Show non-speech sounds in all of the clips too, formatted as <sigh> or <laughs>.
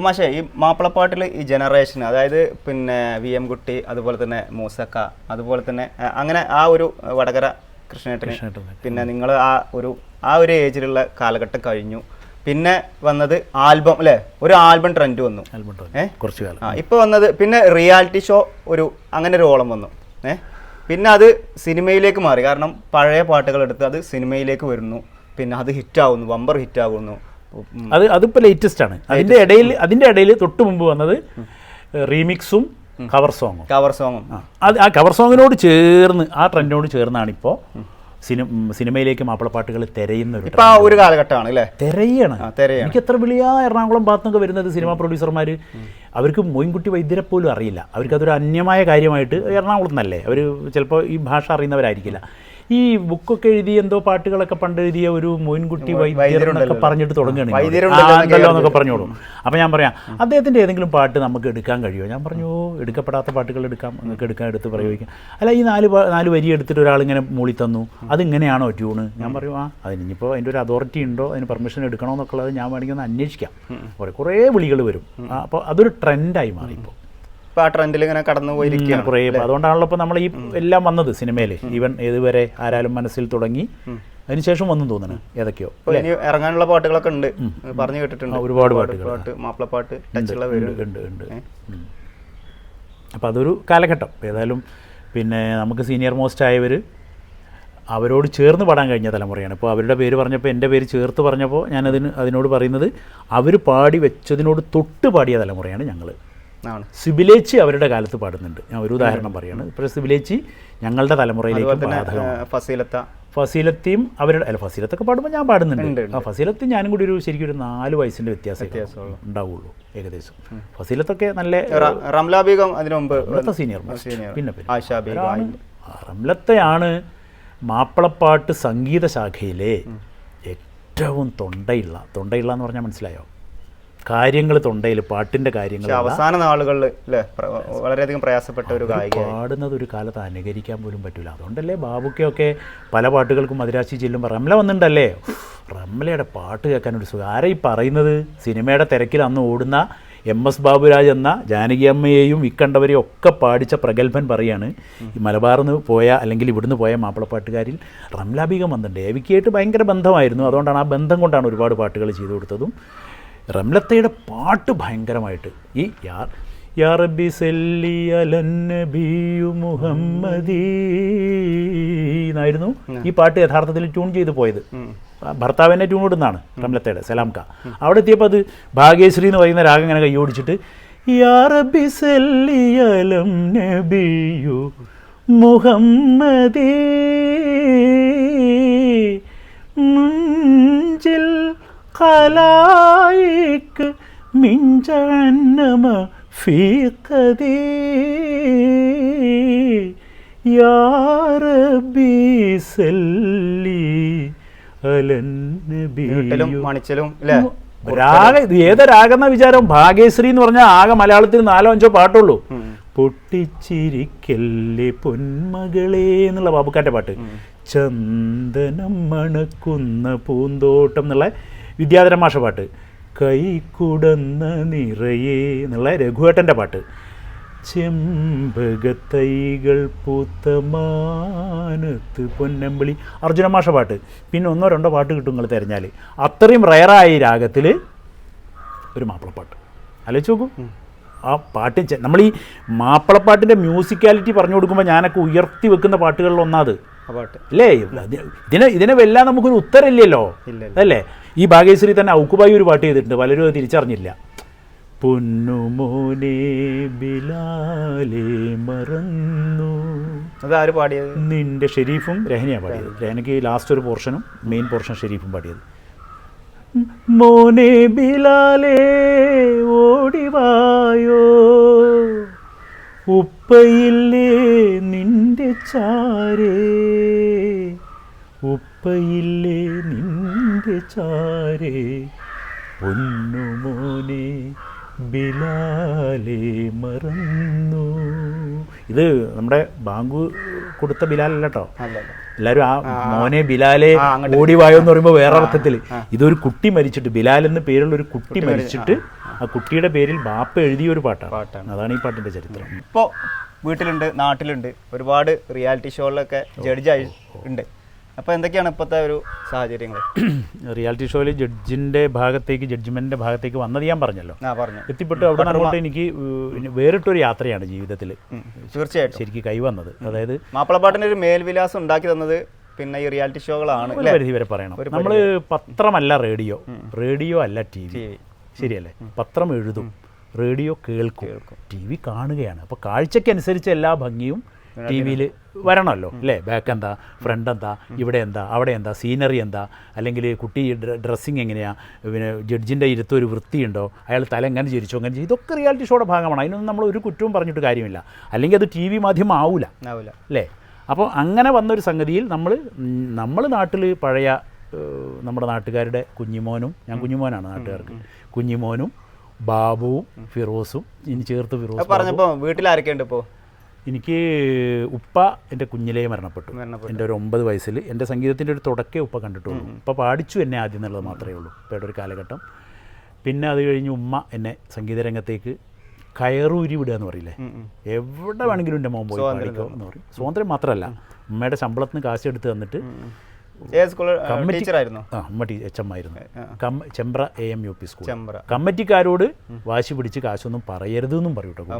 മാഷേ ഈ മാപ്പിളപ്പാട്ടിൽ ഈ ജനറേഷൻ അതായത് പിന്നെ വി എം കുട്ടി അതുപോലെ തന്നെ മൂസക്ക അതുപോലെ തന്നെ അങ്ങനെ ആ ഒരു വടകര കൃഷ്ണേട്ടന് കൃഷ്ണേട്ടൻ. പിന്നെ നിങ്ങൾ ആ ഒരു ആ ഒരു ഏജിലുള്ള കാലഘട്ടം കഴിഞ്ഞു. പിന്നെ വന്നത് ആൽബം അല്ലേ? ഒരു ആൽബം ട്രെൻഡ് വന്നു? കുറച്ച് കാലം. ആ ഇപ്പോൾ വന്നത് പിന്നെ റിയാലിറ്റി ഷോ ഒരു അങ്ങനെ ഒരു ഓളം വന്നു. ഏ? പിന്നെ അത് സിനിമയിലേക്ക് മാറി. കാരണം പഴയ പാട്ടുകൾ എടുത്ത് അത് സിനിമയിലേക്ക് വരുന്നു. പിന്നെ അത് ഹിറ്റാവുന്നു ബമ്പർ ഹിറ്റാവുന്നു അത് അതിപ്പോൾ ലേറ്റസ്റ്റ് ആണ്. അതിന്റെ ഇടയിൽ അതിന്റെ ഇടയിൽ തൊട്ട് മുമ്പ് വന്നത് റീമിക്സും കവർ സോങ്ങും കവർ സോങ്ങും അത് ആ കവർ സോങ്ങിനോട് ചേർന്ന് ആ ട്രെൻഡിനോട് ചേർന്നാണ് ഇപ്പോൾ സിനിമ സിനിമയിലേക്ക് മാപ്പിളപ്പാട്ടുകൾ തിരയുന്ന ഒരു കാലഘട്ടമാണ് അല്ലേ? തിരയാണ്. എനിക്ക് എത്ര വിളിയാ എറണാകുളം ഭാഗത്തൊക്കെ വരുന്നത് സിനിമാ പ്രൊഡ്യൂസർമാർ അവർക്ക് മോയിൻകുട്ടി വൈദ്യരെ പോലും അറിയില്ല. അവർക്കതൊരു അന്യമായ കാര്യമായിട്ട് എറണാകുളത്ത് നിന്നല്ലേ? അവർ ചിലപ്പോൾ ഈ ഭാഷ അറിയുന്നവരായിരിക്കില്ല. ഈ ബുക്കൊക്കെ എഴുതി എന്തോ പാട്ടുകളൊക്കെ പണ്ട് എഴുതിയ ഒരു മോയിൻകുട്ടി വൈദ്യരെന്നൊക്കെ പറഞ്ഞിട്ട് തുടങ്ങുകയാണ് എന്നൊക്കെ പറഞ്ഞോളൂ. അപ്പോൾ ഞാൻ പറയാം അദ്ദേഹത്തിന്റെ ഏതെങ്കിലും പാട്ട് നമുക്ക് എടുക്കാൻ കഴിയുമോ? ഞാൻ പറഞ്ഞു എടുക്കപ്പെടാത്ത പാട്ടുകൾ എടുക്കാം നിങ്ങൾക്ക് എടുക്കാൻ എടുത്ത് പ്രയോഗിക്കാം. അല്ല ഈ നാല് നാല് വരി എടുത്തിട്ട് ഒരാൾ ഇങ്ങനെ മൂളി തന്നു. അതിങ്ങനെയാണോ ട്യൂണ്? ഞാൻ പറയും ആ അതിനിപ്പോൾ അതിന്റെ ഒരു അതോറിറ്റി ഉണ്ടോ? അതിന് പെർമിഷൻ എടുക്കണോ എന്നൊക്കെ ഉള്ളത് ഞാൻ വേണമെങ്കിൽ ഒന്ന് അന്വേഷിക്കാം. കുറേ കുറേ വിളികൾ വരും. അപ്പോൾ അതൊരു ട്രെൻഡായി മാറി ഇപ്പോൾ ഇപ്പൊ ആ ട്രെൻഡിൽ ഇങ്ങനെ കടന്നു പോയിരിക്കുകയാണ് കുറേ അതുകൊണ്ടാണല്ലോ ഇപ്പോൾ നമ്മൾ ഈ എല്ലാം വന്നത് സിനിമയിൽ ഈവൻ ഏതുവരെ ആരാലും മനസ്സിൽ തുടങ്ങി. അതിനുശേഷം വന്നു തോന്നുന്നു ഏതൊക്കെയോ. ഇനി ഇറങ്ങാനുള്ള പാട്ടുകളൊക്കെ ഉണ്ട്. പറഞ്ഞു കേട്ടിട്ടുണ്ട്. ഒരുപാട് പാട്ടുകൾ. പാട്ട് മാപ്പിളപ്പാട്ട് ടച്ചുള്ള ഉണ്ട് ഉണ്ട് അപ്പോൾ അതൊരു കാലഘട്ടം. ഏതായാലും പിന്നെ നമുക്ക് സീനിയർ മോസ്റ്റ് ആയവർ അവരോട് ചേർന്ന് പാടാൻ കഴിഞ്ഞ തലമുറയാണ്. ഇപ്പോൾ അവരുടെ പേര് പറഞ്ഞപ്പോൾ എന്റെ പേര് ചേർത്ത് പറഞ്ഞപ്പോൾ ഞാനതിന് അതിനോട് പറയുന്നത് അവർ പാടി വെച്ചതിനോട് തൊട്ട് പാടിയ തലമുറയാണ് ഞങ്ങൾ ആണ്. സിബിലേച്ചി അവരുടെ കാലത്ത് പാടുന്നുണ്ട്. ഞാൻ ഒരു ഉദാഹരണം പറയുകയാണ് ഇപ്പോൾ സിബിലേച്ചി ഞങ്ങളുടെ തലമുറയിലേക്ക് ഫസീലത്ത. ഫസീലത്തെയും അവരുടെ അല്ല ഫസീലത്തൊക്കെ പാടുമ്പോൾ ഞാൻ പാടുന്നുണ്ട്. ആ ഫസീലത്തി ഞാനും കൂടി ഒരു ശരിക്കും ഒരു നാല് വയസ്സിന്റെ വ്യത്യാസം ഉണ്ടാവുള്ളൂ ഏകദേശം. ഫസീലത്തൊക്കെ നല്ല റംലാബീഗം അതിനു മുമ്പ് സീനിയർ. പിന്നെ റംലത്തെയാണ് മാപ്പിളപ്പാട്ട് സംഗീത ശാഖയിലെ ഏറ്റവും തൊണ്ടയുള്ള തൊണ്ടയുള്ള എന്ന് പറഞ്ഞാൽ മനസ്സിലായോ? കാര്യങ്ങൾ തൊണ്ടയിൽ പാട്ടിന്റെ കാര്യങ്ങൾ അവസാന നാളുകളിൽ വളരെയധികം പ്രയാസപ്പെട്ട ഒരു ഗായിക പാടുന്നത് ഒരു കാലത്ത് അനുകരിക്കാൻ പോലും പറ്റില്ല അതുകൊണ്ടല്ലേ ബാബുക്കൊക്കെ പല പാട്ടുകൾക്കും മദിരാശി ചെല്ലുമ്പോൾ റംല വന്നിട്ടുണ്ടല്ലേ റംലയുടെ പാട്ട് കേൾക്കാൻ ഒരു സുഖം. ആരാ ഈ പറയുന്നത്? സിനിമയുടെ തിരക്കിൽ അന്ന് ഓടുന്ന എം എസ് ബാബുരാജ് എന്ന ജാനകി അമ്മയെയും ഇക്കണ്ടവരെയും ഒക്കെ പാടിച്ച പ്രഗത്ഭൻ പറയാണ്. ഈ മലബാറിൽ നിന്ന് പോയ അല്ലെങ്കിൽ ഇവിടുന്ന് പോയ മാപ്പിളപ്പാട്ടുകാരിൽ റംലാബീഗം വന്നിട്ടുണ്ട്. എവിക്കായിട്ട് ഭയങ്കര ബന്ധമായിരുന്നു. അതുകൊണ്ടാണ് ആ ബന്ധം കൊണ്ടാണ് ഒരുപാട് പാട്ടുകൾ ചെയ്തു കൊടുത്തതും. റംലത്തയുടെ പാട്ട് ഭയങ്കരമായിട്ട്. ഈ യാർ യാ റബ്ബി സല്ലി മുഹമ്മദീന്നായിരുന്നു നബിയു മുഹമ്മദീ എന്നായിരുന്നു ഈ പാട്ട് യഥാർത്ഥത്തിൽ ട്യൂൺ ചെയ്ത് പോയത്. ഭർത്താവിനെ ട്യൂൺ ഇടുന്നതാണ് റംലത്തയുടെ സലാം ക അവിടെ എത്തിയപ്പോൾ അത് ഭാഗ്യശ്രീ എന്ന് പറയുന്ന രാഗം ഇങ്ങനെ കൈയോടിച്ചിട്ട് യാ റബ്ബി സെല്ലി അലം നബിയു മുഹമ്മദീ മുഞ്ചിൽ ഖലായിക്ക് من جهنم في قدي يا ربي سلي على വീട്ടിലും النبي മണിച്ചലും അല്ലേ രാഗ ഇത് ഏത് രാഗെന്ന വിചാരം ഭാഗ്യശ്രീ എന്ന് പറഞ്ഞാൽ ആകെ മലയാളത്തിൽ നാലോ അഞ്ചോ പാട്ടുള്ളൂ പൊട്ടിച്ചിരിക്കല്ലേ പൊന്മകളെ എന്നുള്ള ബാബുക്കാൻ്റെ പാട്ട് ചന്ദനം മണക്കുന്ന പൂന്തോട്ടം എന്നുള്ള വിദ്യാധര മാഷ പാട്ട്. കൈ കുടന്ന നിറയെ എന്നുള്ള രഘുവേട്ടന്റെ പാട്ട്. ചെമ്പകത്തൈകൾ പൂത്ത മാനത്ത് പൊന്നമ്പിളി. അർജുന മാഷ പാട്ട്. പിന്നെ ഒന്നോ രണ്ടോ പാട്ട് കിട്ടും നിങ്ങൾ തിരഞ്ഞാൽ അത്രയും റയറായ രാഗത്തിൽ ഒരു മാപ്പിളപ്പാട്ട്. ആലോചിച്ച് നോക്കൂ. ആ പാട്ട് നമ്മൾ ഈ മാപ്പിളപ്പാട്ടിന്റെ മ്യൂസിക്കാലിറ്റി പറഞ്ഞു കൊടുക്കുമ്പോൾ ഞാനൊക്കെ ഉയർത്തി വെക്കുന്ന പാട്ടുകളിൽ ഒന്നാത്. പാട്ട്. അല്ലേ? ഇത് ഇതിനെ ഇതിനെ വെല്ലാൻ നമുക്കൊരു ഉത്തരമില്ലല്ലോ. അല്ലേ? ഈ ഭാഗ്യശ്രീ തന്നെ ഔക്കുബായി ഒരു പാട്ട് ചെയ്തിട്ടുണ്ട്. പലരും അത് തിരിച്ചറിഞ്ഞില്ല. പൊന്നുമോനെ ബിലാലെ മറന്നു. അത് ആര് പാടിയത്? നിന്റെ ഷെരീഫും രഹനയാണ് പാടിയത്. രഹനയ്ക്ക് ലാസ്റ്റ് ഒരു പോർഷനും മെയിൻ പോർഷൻ ഷെരീഫും പാടിയത്. മോനെ ബിലാലെ ഓടിവായോ? ഉപ്പയില്ലേ നിന്റെ ചാരേ. ഉപ്പയില്ലേ നിന്റെ ചാരേ പൊന്നുമോനെ ബിലാലെ മറന്നു. ഇത് നമ്മുടെ ബാങ്കു കൊടുത്ത ബിലാലല്ല കേട്ടോ എല്ലാവരും ആ മോനെ ബിലാലെ ആ, അങ്ങോട്ട്. ഓടി വായോ എന്ന് പറയുമ്പോൾ വേറെ അർത്ഥത്തിൽ ഇതൊരു കുട്ടി മരിച്ചിട്ട് ബിലാൽ എന്ന് പേരുള്ള ഒരു കുട്ടി മരിച്ചിട്ട് ആ കുട്ടിയുടെ പേരിൽ ബാപ്പ എഴുതിയ ഒരു പാട്ടാണ്. പാട്ടാണ്. അതാണ് ഈ പാട്ടിന്റെ ചരിത്രം. ഇപ്പോൾ വീട്ടിലുണ്ട് നാട്ടിലുണ്ട്. ഒരുപാട് റിയാലിറ്റി ഷോകളിലൊക്കെ ജഡ്ജായി ഉണ്ട്. അപ്പോൾ എന്തൊക്കെയാണ് ഇപ്പോഴത്തെ ഒരു സാഹചര്യങ്ങൾ റിയാലിറ്റി ഷോയിൽ ജഡ്ജിന്റെ ഭാഗത്തേക്ക് ജഡ്ജ്മെന്റിന്റെ ഭാഗത്തേക്ക് വന്നത് ഞാൻ പറഞ്ഞല്ലോ. ആ പറഞ്ഞു. എത്തിപ്പെട്ട് അവിടെ നടന്നുകൊണ്ട് അങ്ങോട്ട് എനിക്ക് വേറിട്ടൊരു യാത്രയാണ് ജീവിതത്തിൽ തീർച്ചയായിട്ടും. ശരിക്കും കൈവന്നത് അതായത് മാപ്പിളപ്പാട്ടിന് ഒരു മേൽവിലാസം ഉണ്ടാക്കി തന്നത് പിന്നെ ഈ റിയാലിറ്റി ഷോകളാണ് പരിധി വരെ പറയണം. നമ്മൾ പത്രമല്ല റേഡിയോ. റേഡിയോ അല്ല ടി വി. ശരിയല്ലേ? പത്രം എഴുതും. റേഡിയോ കേൾക്കും. ടി വി കാണുകയാണ്. അപ്പോൾ കാഴ്ചയ്ക്കനുസരിച്ച് എല്ലാ ഭംഗിയും ടി വിയിൽ വരണമല്ലോ അല്ലേ? ബാക്ക് എന്താ? ഫ്രണ്ട് എന്താ? ഇവിടെ എന്താ? അവിടെ എന്താ? സീനറി എന്താ? അല്ലെങ്കിൽ കുട്ടി ഡ്രസ്സിങ് എങ്ങനെയാണ് പിന്നെ ജഡ്ജിന്റെ ഇരുത്ത് ഒരു വൃത്തിയുണ്ടോ? അയാൾ തല എങ്ങനെ ചിരിച്ചോ? അങ്ങനെ ചെയ്തു ഇതൊക്കെ റിയാലിറ്റി ഷോയുടെ ഭാഗമാണ്. അതിനൊന്നും നമ്മൾ ഒരു കുറ്റവും പറഞ്ഞിട്ട് കാര്യമില്ല. അല്ലെങ്കിൽ അത് ടി വി മാധ്യമം ആവില്ല ആവില്ല അല്ലേ? അപ്പോൾ അങ്ങനെ വന്നൊരു സംഗതിയിൽ നമ്മൾ നമ്മൾ നാട്ടിൽ പഴയ നമ്മുടെ നാട്ടുകാരുടെ കുഞ്ഞിമോനും ഞാൻ കുഞ്ഞിമോനാണ് നാട്ടുകാർക്ക്. കുഞ്ഞിമോനും ബാബുവും ഫിറോസും ഇനി ചേർത്ത് ഫിറോസ് പറഞ്ഞപ്പോൾ വീട്ടിൽ ആരൊക്കെയുണ്ട് ഇപ്പോൾ എനിക്ക് ഉപ്പ എന്റെ കുഞ്ഞിലേ മരണപ്പെട്ടു. എന്റെ ഒരു ഒമ്പത് വയസ്സിൽ. എന്റെ സംഗീതത്തിന്റെ ഒരു തുടക്കേ ഉപ്പ കണ്ടിട്ടുള്ളൂ. ഉപ്പ പാടിച്ചു എന്നെ ആദ്യം എന്നുള്ളത് മാത്രമേ ഉള്ളൂ. ഉപ്പയുടെ ഒരു കാലഘട്ടം. പിന്നെ അത് കഴിഞ്ഞ് ഉമ്മ എന്നെ സംഗീതരംഗത്തേക്ക് കയറൂരി വിടുക എന്ന് പറയില്ലേ? എവിടെ വേണമെങ്കിലും എന്റെ മോൻ പോയി പാടിക്കോ എന്ന് പറയും. സ്വാതന്ത്ര്യം മാത്രമല്ല. ഉമ്മയുടെ ശമ്പളത്തിന് കാശ് എടുത്ത് തന്നിട്ട് ടീച്ചറായിരുന്നു. ആ ഉമ്മ ടീ എച്ച് എം ആയിരുന്നു Chembra A M U P school. കമ്മിറ്റിക്കാരോട് വാശി പിടിച്ച് കാശൊന്നും പറയരുത് എന്നും പറയൂ കേട്ടോ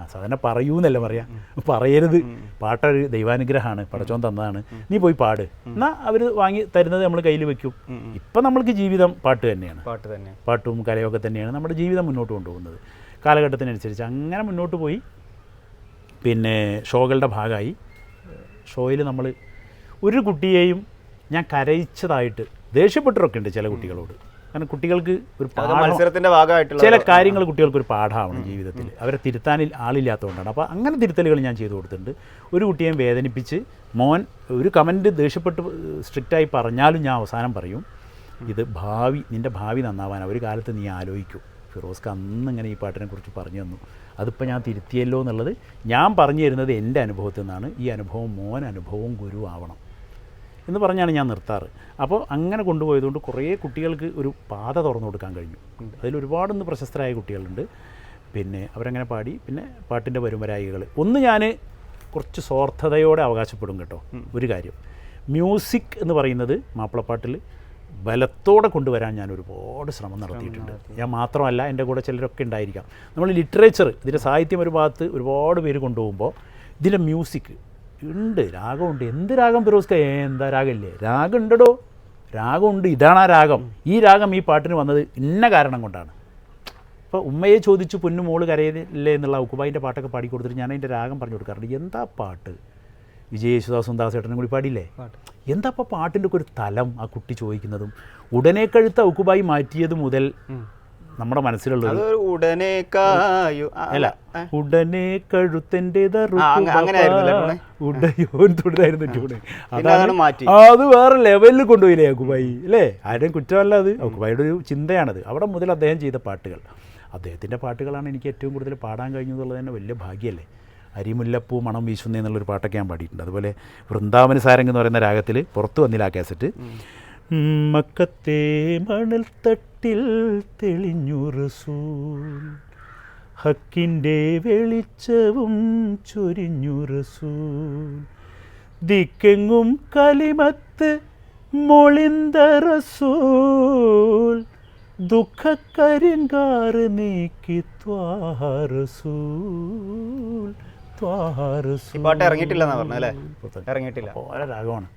ആ സാധാരണ പറയൂന്നല്ല പറയാ. പറയരുത്. പാട്ട ദൈവാനുഗ്രഹമാണ്. പടച്ചോൻ തന്നതാണ്. നീ പോയി പാട്. എന്നാ അവർ വാങ്ങി തരുന്നത് നമ്മൾ കയ്യിൽ വെക്കും. ഇപ്പം നമ്മൾക്ക് ജീവിതം പാട്ട് തന്നെയാണ്. പാട്ട് തന്നെ പാട്ടും കലയൊക്കെ തന്നെയാണ് നമ്മുടെ ജീവിതം മുന്നോട്ട് കൊണ്ടുപോകുന്നത്. കാലഘട്ടത്തിനനുസരിച്ച് അങ്ങനെ മുന്നോട്ട് പോയി. പിന്നെ ഷോകളുടെ ഭാഗമായി. ഷോയിൽ നമ്മൾ ഒരു കുട്ടിയെയും ഞാൻ കരയിച്ചതായിട്ട് ദേഷ്യപ്പെട്ടൊക്കെ ഉണ്ട് ചില കുട്ടികളോട്. കാരണം കുട്ടികൾക്ക് ഒരു മത്സരത്തിന്റെ ഭാഗമായിട്ടുള്ള ചില കാര്യങ്ങൾ കുട്ടികൾക്ക് ഒരു പാഠമാണ് ജീവിതത്തിൽ. അവരെ തിരുത്താനിൽ ആളില്ലാത്തതുകൊണ്ടാണ്. അപ്പോൾ അങ്ങനെ തിരുത്തലുകൾ ഞാൻ ചെയ്തു കൊടുത്തിട്ടുണ്ട്. ഒരു കുട്ടിയെ വേദനിപ്പിച്ച് മോൻ ഒരു കമന്റ് ദേഷ്യപ്പെട്ട് സ്ട്രിക്റ്റായി പറഞ്ഞാലും ഞാൻ അവസാനം പറയും ഇത് ഭാവി നിന്റെ ഭാവി നന്നാവാനാണ് ഒരു കാലത്ത് നീ ആലോചിക്കും. ഫിറോസ്ക്ക് അന്ന് ഇങ്ങനെ ഈ പാട്ടിനെ കുറിച്ച് പറഞ്ഞു തന്നു. അതിപ്പോൾ ഞാൻ തിരുത്തിയല്ലോ എന്നുള്ളത് ഞാൻ പറഞ്ഞു തരുന്നത് എന്റെ അനുഭവത്തിൽ നിന്നാണ്. ഈ അനുഭവം മോൻ അനുഭവവും ഗുരു ആവണം. എന്ന് പറഞ്ഞാണ് ഞാൻ നിർത്താറ്. അപ്പോൾ അങ്ങനെ കൊണ്ടുപോയതുകൊണ്ട് കുറേ കുട്ടികൾക്ക് ഒരു പാത തുറന്നു കൊടുക്കാൻ കഴിഞ്ഞു. ഇന്ന് പ്രശസ്തരായ കുട്ടികളുണ്ട്. പിന്നെ അവരങ്ങനെ പാടി പിന്നെ പാട്ടിന്റെ വരുമരായികൾ ഒന്ന് ഞാൻ കുറച്ച് സ്വാർത്ഥതയോടെ അവകാശപ്പെടും കേട്ടോ. ഒരു കാര്യം. മ്യൂസിക് എന്ന് പറയുന്നത് മാപ്പിളപ്പാട്ടിൽ ബലത്തോടെ കൊണ്ടുവരാൻ ഞാൻ ഒരുപാട് ശ്രമം നടത്തിയിട്ടുണ്ട്. ഞാൻ മാത്രമല്ല എന്റെ കൂടെ ചിലരൊക്കെ ഉണ്ടായിരിക്കാം. നമ്മൾ ലിറ്ററേച്ചർ ഇതിന്റെ സാഹിത്യം ഒരു ഭാഗത്ത് ഒരുപാട് പേര് കൊണ്ടുപോകുമ്പോൾ ഇതിലെ മ്യൂസിക് ഉണ്ട്. രാഗമുണ്ട്. എന്ത് രാഗം ഫിറോസ്ക? എന്താ രാഗമില്ലേ? രാഗം ഉണ്ടടോ രാഗമുണ്ട്. ഇതാണ് ആ രാഗം. ഈ രാഗം ഈ പാട്ടിന് വന്നത് ഇന്ന കാരണം കൊണ്ടാണ്. അപ്പോൾ ഉമ്മയെ ചോദിച്ച് പൊന്നു മോൾ കരയില്ലേ എന്നുള്ള ഉക്കുബായിന്റെ പാട്ടൊക്കെ പാടി കൊടുത്തിട്ട് ഞാൻ അതിന്റെ രാഗം പറഞ്ഞു കൊടുക്കാറുണ്ട്. എന്താ പാട്ട്? വിജയ് യേശുദാസും ദാസേട്ടനും കൂടി പാടിയില്ലേ. എന്താ അപ്പോൾ പാട്ടിന്റെ ഒക്കെ ഒരു തലം ആ കുട്ടി ചോദിക്കുന്നതും? ഉടനെ കഴുത്ത ഉക്കുബായി മാറ്റിയത് മുതൽ നമ്മുടെ മനസ്സിലുള്ളത് അല്ല ഉടനെ ആയിരുന്നല്ലേ ഉടയോൻ തുടരായിരുന്നു ട്യൂണ് അതാണ് മാറ്റി. അത് വേറെ ലെവലിൽ കൊണ്ടുപോയില്ലേ അക്കുബായി അല്ലേ? ആരും കുറ്റമല്ല അത്. അക്കുബായിയുടെ ഒരു ചിന്തയാണത്. അവിടെ മുതൽ അദ്ദേഹം ചെയ്ത പാട്ടുകൾ. അദ്ദേഹത്തിന്റെ പാട്ടുകളാണ് എനിക്ക് ഏറ്റവും കൂടുതൽ പാടാൻ കഴിഞ്ഞതുള്ളത് തന്നെ വലിയ ഭാഗ്യമല്ലേ. അരിമുല്ലപ്പൂ മണം വീശുന്ന എന്നുള്ളൊരു പാട്ടൊക്കെ ഞാൻ പാടിയിട്ടുണ്ട്. അതുപോലെ വൃന്ദാവന സാരംഗ് എന്ന് പറയുന്ന രാഗത്തിൽ പുറത്തു വന്നില്ല ആ കാസറ്റ്. മക്കത്തെ മണൽത്തട്ടിൽ തെളിഞ്ഞു റസൂൽ ഹക്കിന്റെ വെളിച്ചവും ചൊരിഞ്ഞു റസൂൽ ദിക്കെങ്ങും കലിമത്ത് മൊളിന്ത റസൂൽ ദുഃഖക്കരിങ്കാറ് നീക്കി ത്വാഹ റസൂൽ പാട്ട് ഇറങ്ങിയിട്ടില്ലെന്നാ പറഞ്ഞല്ലേ ഇറങ്ങിയിട്ടില്ല. ഓരോ രാഗമാണ്.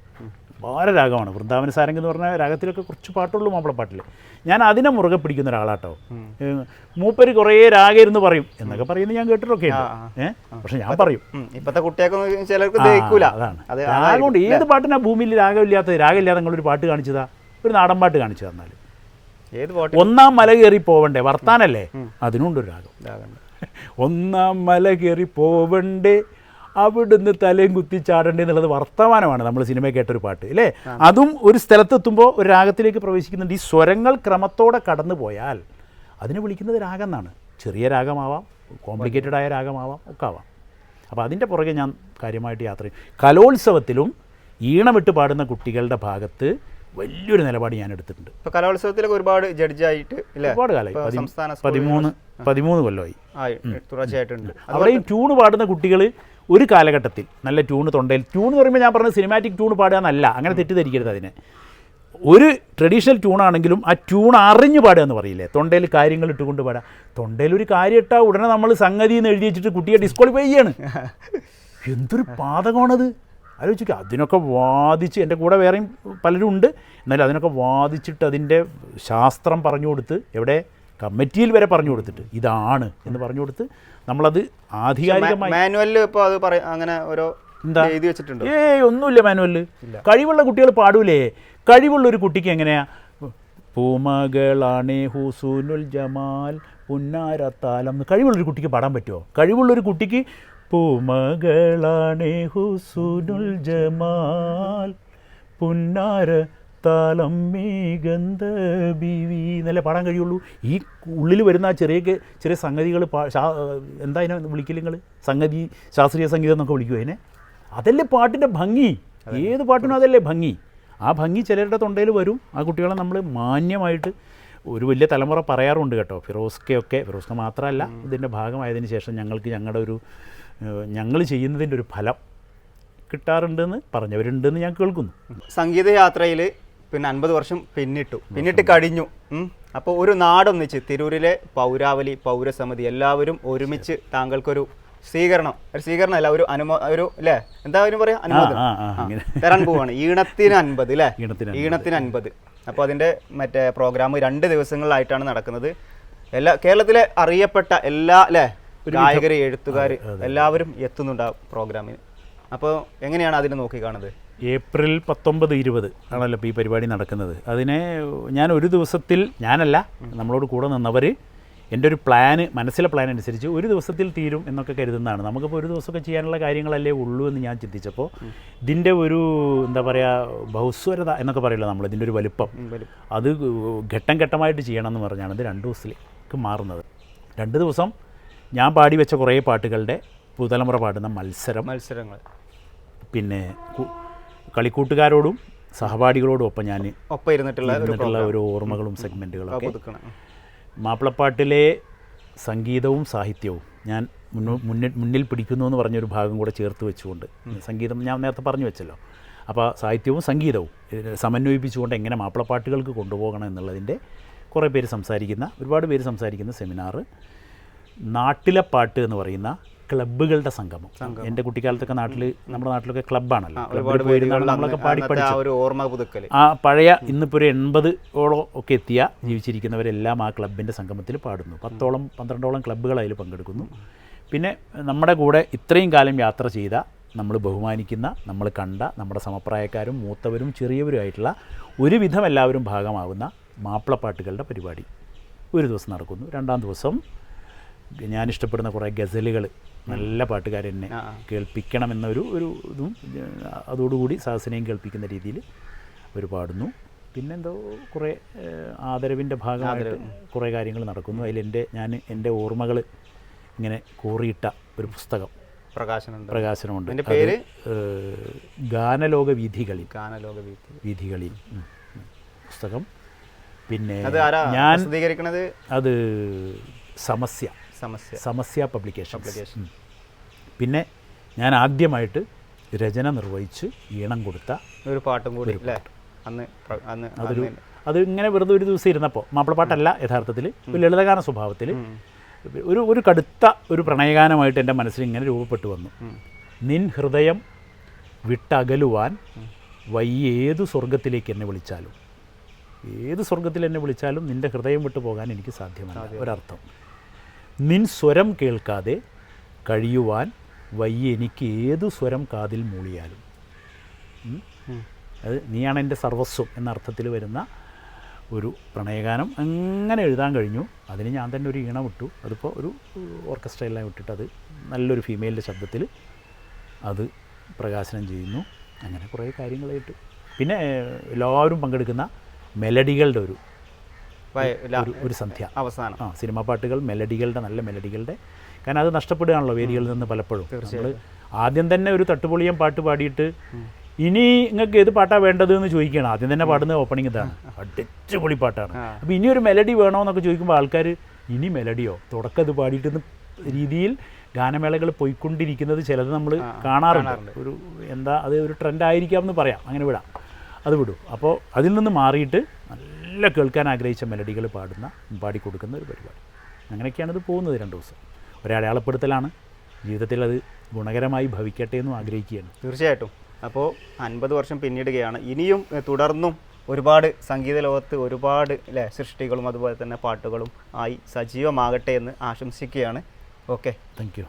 ഓരോ രാഗമാണ്. വൃന്ദാവന സാരംഗ് എന്ന് പറഞ്ഞ രാഗത്തിലൊക്കെ കുറച്ച് പാട്ടുള്ളൂ മാപ്പിളപ്പാട്ടിൽ ഞാൻ അതിനെ മുറുകെ പിടിക്കുന്ന ഒരാളാട്ടോ. മൂപ്പര് കുറേ രാഗയിരുന്ന് പറയും എന്നൊക്കെ പറയുന്നത് ഞാൻ കേട്ടിട്ടൊക്കെ ഉണ്ട്. ഏഹ് പക്ഷെ ഞാൻ പറയും. ഇപ്പോഴത്തെ ഇപ്പത്തെ കുട്ടികൾക്കൊന്നും ചിലർക്ക് ആ, ദഹിക്കൂല. അതാണ്. അത് ഏത് പാട്ടിനാ ഭൂമിയിൽ രാഗമില്ലാത്ത രാഗമില്ലാതെ നിങ്ങളൊരു പാട്ട് കാണിച്ചതാ? ഒരു നാടൻ പാട്ട് കാണിച്ചു തന്നാൽ ഒന്നാം മല കയറി പോവണ്ടേ? വർത്താനല്ലേ? അതിനുണ്ടൊരു രാഗം. <laughs> ഒന്നാം മല കയറി പോവണ്ടേ? അവിടുന്ന് തലയും കുത്തി ചാടേണ്ടി എന്നുള്ളത് വർത്തമാനമാണ് നമ്മൾ സിനിമ കേട്ടൊരു പാട്ട് അല്ലേ അതും ഒരു സ്ഥലത്തെത്തുമ്പോൾ ഒരു രാഗത്തിലേക്ക് പ്രവേശിക്കുന്നുണ്ട്. ഈ സ്വരങ്ങൾ ക്രമത്തോടെ കടന്നു പോയാൽ അതിനെ വിളിക്കുന്നത് രാഗം എന്നാണ്. ചെറിയ രാഗമാവാം കോംപ്ലിക്കേറ്റഡ് ആയ രാഗമാവാം ഒക്കെ ആവാം. അപ്പോൾ അതിന്റെ പുറകെ ഞാൻ കാര്യമായിട്ട് യാത്ര ചെയ്യും. കലോത്സവത്തിലും ഈണമിട്ട് പാടുന്ന കുട്ടികളുടെ ഭാഗത്ത് വലിയൊരു നിലപാട് ഞാൻ എടുത്തിട്ടുണ്ട്. ഇപ്പോൾ കലോത്സവത്തിലൊക്കെ ഒരുപാട് ജഡ്ജായിട്ട് ഒരുപാട് കാലമായി പതിമൂന്ന് പതിമൂന്ന് കൊല്ലമായി. തുടർച്ചയായിട്ടുണ്ട്. അവിടെയും ട്യൂണ് പാടുന്ന കുട്ടികൾ ഒരു കാലഘട്ടത്തിൽ നല്ല ട്യൂണ് തൊണ്ടയിൽ. ട്യൂൺ എന്ന് പറയുമ്പോൾ ഞാൻ പറഞ്ഞത് സിനിമാറ്റിക് ട്യൂൺ പാടുക എന്നല്ല അങ്ങനെ തെറ്റിദ്ധരിക്കരുത് അതിനെ. ഒരു ട്രഡീഷണൽ ട്യൂണാണെങ്കിലും ആ ട്യൂൺ അറിഞ്ഞു പാടുക എന്ന് പറയില്ലേ? തൊണ്ടയിൽ കാര്യങ്ങൾ ഇട്ടുകൊണ്ട് പാടുക തൊണ്ടയിൽ ഒരു കാര്യം ഇട്ടാൽ ഉടനെ നമ്മൾ സംഗതി എന്ന് എഴുതി വെച്ചിട്ട് കുട്ടിയെ ഡിസ്ക്വാളിഫൈ ചെയ്യാണ്. എന്തൊരു പാതകമാണത്? ആലോചിക്കുക അതിനൊക്കെ വാദിച്ച് എന്റെ കൂടെ വേറെയും പലരും ഉണ്ട്. എന്നാലും അതിനൊക്കെ വാദിച്ചിട്ട് അതിന്റെ ശാസ്ത്രം പറഞ്ഞു കൊടുത്ത് എവിടെ? കമ്മിറ്റിയിൽ വരെ പറഞ്ഞു കൊടുത്തിട്ട് ഇതാണ് എന്ന് പറഞ്ഞു കൊടുത്ത് നമ്മളത് ആധികാരികമായി മാനുവലിൽ ഇപ്പോൾ അത് അങ്ങനെ ഓരോ എന്താ? എഴുതി വെച്ചിട്ടുണ്ട്. ഏയ് ഒന്നുമില്ല മാനുവലിൽ കഴിവുള്ള കുട്ടികൾ പാടൂലേ? കഴിവുള്ള ഒരു കുട്ടിക്ക് എങ്ങനെയാ? പൂമകളാണേ ഹുസൂനുൽ ജമാൽ പുന്നാരത്താലം കഴിവുള്ള കഴിവുള്ളൊരു കുട്ടിക്ക് പാടാൻ പറ്റുമോ കഴിവുള്ളൊരു കുട്ടിക്ക് പൂമകളാണേ ഹുസൂനുൽ ജമാൽ പുന്നാര താലം ഗന്ധബിവി ബിവി എന്നല്ലേ പാടാൻ കഴിയുള്ളൂ? ഈ ഉള്ളിൽ വരുന്ന ആ ചെറിയ ചെറിയ സംഗതികൾ എന്താ അതിനെ വിളിക്കില്ല നിങ്ങൾ സംഗതി ശാസ്ത്രീയ സംഗീതം എന്നൊക്കെ വിളിക്കുമോ അതിനെ? അതല്ലേ പാട്ടിന്റെ ഭംഗി. ഏത് പാട്ടിനും അതല്ലേ ഭംഗി. ആ ഭംഗി ചിലരുടെ തൊണ്ടയിൽ വരും. ആ കുട്ടികളെ നമ്മൾ മാന്യമായിട്ട് ഒരു വലിയ തലമുറ പറയാറുണ്ട് കേട്ടോ. ഫിറോസ്കയൊക്കെ ഫിറോസ്ക മാത്രമല്ല ഇതിന്റെ ഭാഗമായതിന് ശേഷം ഞങ്ങൾക്ക് ഞങ്ങളുടെ ഒരു ഞങ്ങൾ ചെയ്യുന്നതിന്റെ ഒരു ഫലം കിട്ടാറുണ്ടെന്ന് പറഞ്ഞവരുണ്ടെന്ന് ഞാൻ കേൾക്കുന്നു. സംഗീത യാത്രയിൽ പിന്നെ അൻപത് വർഷം പിന്നിട്ടു. പിന്നിട്ട് കഴിഞ്ഞു. അപ്പോൾ ഒരു നാടൊന്നിച്ച് തിരൂരിലെ പൗരാവലി പൗരസമിതി എല്ലാവരും ഒരുമിച്ച് താങ്കൾക്കൊരു സ്വീകരണം. ഒരു സ്വീകരണം അല്ല ഒരു അനുമോ ഒരു അല്ലേ എന്താ അവന് പറയാ? അനുമോദനം. തരാൻ പോവാണ്. ഈണത്തിന് അൻപത് അല്ലേ ഈണത്തിന് അൻപത്. ഈണത്തിന് അൻപത്. അപ്പോൾ അതിന്റെ മറ്റേ പ്രോഗ്രാം രണ്ട് ദിവസങ്ങളിലായിട്ടാണ് നടക്കുന്നത്. എല്ലാ കേരളത്തിലെ അറിയപ്പെട്ട എല്ലാ അല്ലേ ഗായകർ എഴുത്തുകാർ എല്ലാവരും എത്തുന്നുണ്ട് ആ പ്രോഗ്രാമിന് അപ്പോൾ എങ്ങനെയാണ് അതിനെ നോക്കി കാണുന്നത്? ഏപ്രിൽ പത്തൊമ്പത് ഇരുപത് ആണല്ലോ ഇപ്പോൾ ഈ പരിപാടി നടക്കുന്നത്. അതിനെ ഞാൻ ഒരു ദിവസത്തിൽ ഞാനല്ല നമ്മളോട് കൂടെ നിന്നവർ എന്റെ ഒരു പ്ലാന് മനസ്സിലെ പ്ലാൻ അനുസരിച്ച് ഒരു ദിവസത്തിൽ തീരും എന്നൊക്കെ കരുതുന്നതാണ്. നമുക്കിപ്പോൾ ഒരു ദിവസമൊക്കെ ചെയ്യാനുള്ള കാര്യങ്ങളല്ലേ ഉള്ളൂ എന്ന് ഞാൻ ചിന്തിച്ചപ്പോൾ ഇതിന്റെ ഒരു എന്താ പറയുക ബഹുസ്വരത എന്നൊക്കെ പറയില്ല നമ്മൾ ഇതിന്റെ ഒരു വലുപ്പം. അത് ഘട്ടം ഘട്ടമായിട്ട് ചെയ്യണം എന്ന് പറഞ്ഞാണ് ഇത് രണ്ട് ദിവസത്തിലേക്ക് മാറുന്നത്. രണ്ട് ദിവസം ഞാൻ പാടി വെച്ച കുറേ പാട്ടുകളുടെ പുതുതലമുറ പാടുന്ന മത്സരം. മത്സരങ്ങൾ. പിന്നെ കളിക്കൂട്ടുകാരോടും സഹപാഠികളോടും ഒപ്പം ഞാൻ ഒപ്പം ഇരുന്നിട്ടുള്ള ഒരു ഇരുന്നിട്ടുള്ള ഒരു ഓർമ്മകളും സെഗ്മെന്റുകളും ഒക്കെ മാപ്പിളപ്പാട്ടിലെ സംഗീതവും സാഹിത്യവും ഞാൻ മുന്നിൽ മുന്നിൽ പിടിക്കുന്നു എന്ന് പറഞ്ഞൊരു ഭാഗം കൂടെ ചേർത്ത് വെച്ചുകൊണ്ട് സംഗീതം ഞാൻ നേരത്തെ പറഞ്ഞു വെച്ചല്ലോ. അപ്പോൾ സാഹിത്യവും സംഗീതവും സമന്വയിപ്പിച്ചുകൊണ്ട് എങ്ങനെ മാപ്പിളപ്പാട്ടുകൾക്ക് കൊണ്ടുപോകണം എന്നുള്ളതിന്റെ കുറേ പേര് സംസാരിക്കുന്ന ഒരുപാട് പേര് സംസാരിക്കുന്ന സെമിനാറ് നാട്ടിലെ പാട്ട് എന്ന് പറയുന്ന ക്ലബ്ബുകളുടെ സംഗമം. എന്റെ കുട്ടിക്കാലത്തൊക്കെ നാട്ടിൽ നമ്മുടെ നാട്ടിലൊക്കെ ക്ലബ്ബാണല്ലോ. ഒരുപാട് നമ്മളൊക്കെ പാടി ആ പഠിച്ചു. ആ പഴയ ഇന്നിപ്പോൾ ഒരു എൺപത് ഓളം ഒക്കെ എത്തിയ ജീവിച്ചിരിക്കുന്നവരെല്ലാം ആ ക്ലബിന്റെ സംഗമത്തിൽ പാടുന്നു. പത്തോളം പന്ത്രണ്ടോളം ക്ലബ്ബുകൾ അതിൽ പങ്കെടുക്കുന്നു. പിന്നെ നമ്മുടെ കൂടെ ഇത്രയും കാലം യാത്ര ചെയ്ത നമ്മൾ ബഹുമാനിക്കുന്ന നമ്മൾ കണ്ട നമ്മുടെ സമപ്രായക്കാരും മൂത്തവരും ചെറിയവരുമായിട്ടുള്ള ഒരുവിധം എല്ലാവരും ഭാഗമാകുന്ന മാപ്പിളപ്പാട്ടുകളുടെ പരിപാടി ഒരു ദിവസം നടക്കുന്നു. രണ്ടാം ദിവസം ഞാൻ ഇഷ്ടപ്പെടുന്ന കുറേ ഗസലുകൾ നല്ല പാട്ടുകാർ എന്നെ കേൾപ്പിക്കണം എന്നൊരു ഒരു ഇതും അതോടുകൂടി സഹസിനെയും കേൾപ്പിക്കുന്ന രീതിയിൽ അവർ പാടുന്നു. പിന്നെന്തോ കുറേ ആദരവിന്റെ ഭാഗമായിട്ട് കുറേ കാര്യങ്ങൾ നടക്കുന്നു. അതിലെന്റെ ഞാൻ എന്റെ ഓർമ്മകൾ ഇങ്ങനെ കോറിയിട്ട ഒരു പുസ്തകം. പ്രകാശനുണ്ട് പ്രകാശനമുണ്ട്. പേര്? ഗാനലോക വീഥികളിൽ. ഗാനലോക വീഥികളിൽ. ഉം. പുസ്തകം. പിന്നെ ഞാൻ അത് സമസ്യ. സമസ്യ. പബ്ലിക്കേഷൻ പിന്നെ ഞാൻ ആദ്യമായിട്ട് രചന നിർവഹിച്ച് ഈണം കൊടുത്ത ഒരു പാട്ടും കൂടി അന്ന് അന്ന് അതൊരു അത് ഇങ്ങനെ വെറുതെ ഒരു ദിവസം ഇരുന്നപ്പോൾ മാപ്പിളപ്പാട്ടല്ല യഥാർത്ഥത്തിൽ ഒരു ലളിതഗാന സ്വഭാവത്തിൽ ഒരു ഒരു കടുത്ത ഒരു പ്രണയഗാനമായിട്ട് എന്റെ മനസ്സിൽ ഇങ്ങനെ രൂപപ്പെട്ടു വന്നു. നിൻ ഹൃദയം വിട്ടകലുവാൻ വയ്യേതു സ്വർഗത്തിലേക്ക് എന്നെ വിളിച്ചാലും? ഏത് സ്വർഗത്തിൽ എന്നെ വിളിച്ചാലും നിന്റെ ഹൃദയം വിട്ടു പോകാൻ എനിക്ക് സാധ്യമല്ല. ഒരർത്ഥം. നിൻ സ്വരം കേൾക്കാതെ കഴിയുവാൻ വയ്യ എനിക്ക് ഏതു സ്വരം കാതിൽ മൂളിയാലും. അത് നീയാണ് എന്റെ സർവസ്വം എന്ന അർത്ഥത്തിൽ വരുന്ന ഒരു പ്രണയഗാനം. അങ്ങനെ എഴുതാൻ കഴിഞ്ഞു. അതിന് ഞാൻ തന്നെ ഒരു ഈണം ഇട്ടു. അതിപ്പോൾ ഒരു ഓർക്കസ്ട്രയെല്ലാം വിട്ടിട്ട് അത് നല്ലൊരു ഫീമെയിലിന്റെ ശബ്ദത്തിൽ അത് പ്രകാശനം ചെയ്യുന്നു. അങ്ങനെ കുറേ കാര്യങ്ങളായിട്ട്. പിന്നെ എല്ലാവരും പങ്കെടുക്കുന്ന മെലഡികളുടെ ഒരു ഒരു സന്ധ്യ. അവസാനം. ആ സിനിമാ പാട്ടുകൾ മെലഡികളുടെ നല്ല മെലഡികളുടെ കാരണം അത് നഷ്ടപ്പെടുകയാണല്ലോ വേദികളിൽ നിന്ന് പലപ്പോഴും. നമ്മൾ ആദ്യം തന്നെ ഒരു തട്ടുപൊളിയം പാട്ട് പാടിയിട്ട് ഇനി നിങ്ങൾക്ക് ഏത് പാട്ടാണ് വേണ്ടത് എന്ന് ചോദിക്കുകയാണ് ആദ്യം തന്നെ പാടുന്ന ഓപ്പണിംഗ് ഇതാണ്. അടിച്ചുപൊളി പാട്ടാണ്. അപ്പോൾ ഇനി ഒരു മെലഡി വേണോ എന്നൊക്കെ ചോദിക്കുമ്പോൾ ആൾക്കാർ ഇനി മെലഡിയോ തുടക്കം ഇത് പാടിയിട്ടെന്ന് രീതിയിൽ ഗാനമേളകൾ പോയിക്കൊണ്ടിരിക്കുന്നത് ചിലത് നമ്മൾ കാണാറുണ്ട്. ഒരു എന്താ അത് ഒരു ട്രെൻഡ് ആയിരിക്കാം എന്ന് പറയാം. അങ്ങനെ വിടാം. അത് വിടും. അപ്പോൾ അതിൽ നിന്ന് മാറിയിട്ട് നല്ല കേൾക്കാൻ ആഗ്രഹിച്ച മെലഡികൾ പാടുന്ന പാടിക്കൊടുക്കുന്ന ഒരു പരിപാടി. അങ്ങനെയൊക്കെയാണ് ഇത് പോകുന്നത് രണ്ട് ദിവസം. ഒരടയാളപ്പെടുത്തലാണ് ജീവിതത്തിൽ അത് ഗുണകരമായി ഭവിക്കട്ടെ എന്നും ആഗ്രഹിക്കുകയാണ്. തീർച്ചയായിട്ടും. അപ്പോൾ അൻപത് വർഷം പിന്നിടുകയാണ്. ഇനിയും തുടർന്നും ഒരുപാട് സംഗീത ലോകത്ത് ഒരുപാട് അല്ലേ സൃഷ്ടികളും അതുപോലെ തന്നെ പാട്ടുകളും ആയി സജീവമാകട്ടെ എന്ന് ആശംസിക്കുകയാണ്. ഓക്കെ. Thank you